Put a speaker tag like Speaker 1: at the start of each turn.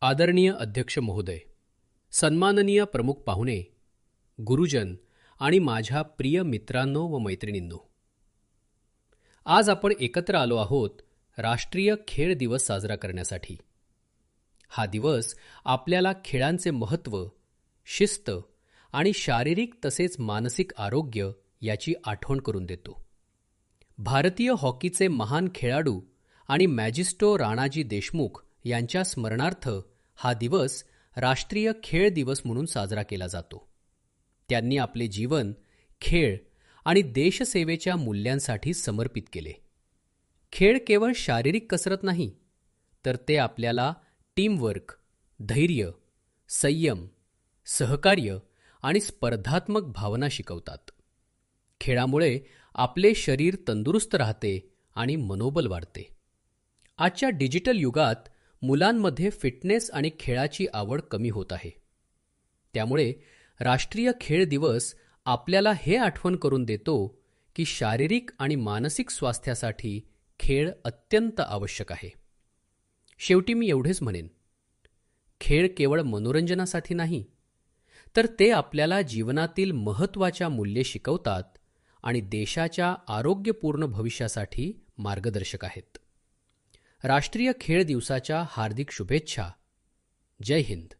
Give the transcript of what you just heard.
Speaker 1: आदरणीय अध्यक्ष महोदय सन्माननीय प्रमुख पाहुणे गुरुजन आणि माझ्या प्रिय मित्रांनो व मैत्रिणींनो आज आपण एकत्र आलो आहोत राष्ट्रीय खेळ दिवस साजरा करण्यासाठी. हा दिवस आपल्याला खेळांचे महत्त्व शिस्त आणि शारीरिक तसेच मानसिक आरोग्य याची आठवण करून देतो. भारतीय हॉकीचे महान खेळाडू आणि मॅजिस्टो राणाजी देशमुख यांच्या स्मरणार्थ हा दिवस राष्ट्रीय खेळ दिवस म्हणून साजरा केला जातो. त्यांनी आपले जीवन खेळ आणि देशसेवेच्या मूल्यांसाठी समर्पित केले. खेळ केवळ शारीरिक कसरत नाही तर ते आपल्याला टीमवर्क धैर्य संयम सहकार्य आणि स्पर्धात्मक भावना शिकवतात. खेळामुळे आपले शरीर तंदुरुस्त राहते आणि मनोबल वाढते. आजच्या डिजिटल युगात मुलांमध्ये फिटनेस आणि खेळाची आवड कमी होत आहे. त्यामुळे राष्ट्रीय खेळ दिवस आपल्याला हे आठवण करून देतो की शारीरिक आणि मानसिक स्वास्थ्यासाठी खेळ अत्यंत आवश्यक आहे. शेवटी मी एवढेच म्हणेन. खेळ केवळ मनोरंजनासाठी नाही तर ते आपल्याला जीवनातील महत्त्वाच्या मूल्ये शिकवतात आणि देशाच्या आरोग्यपूर्ण भविष्यासाठी मार्गदर्शक आहेत. राष्ट्रीय खेळ दिवसाच्या हार्दिक शुभेच्छा. जय हिंद.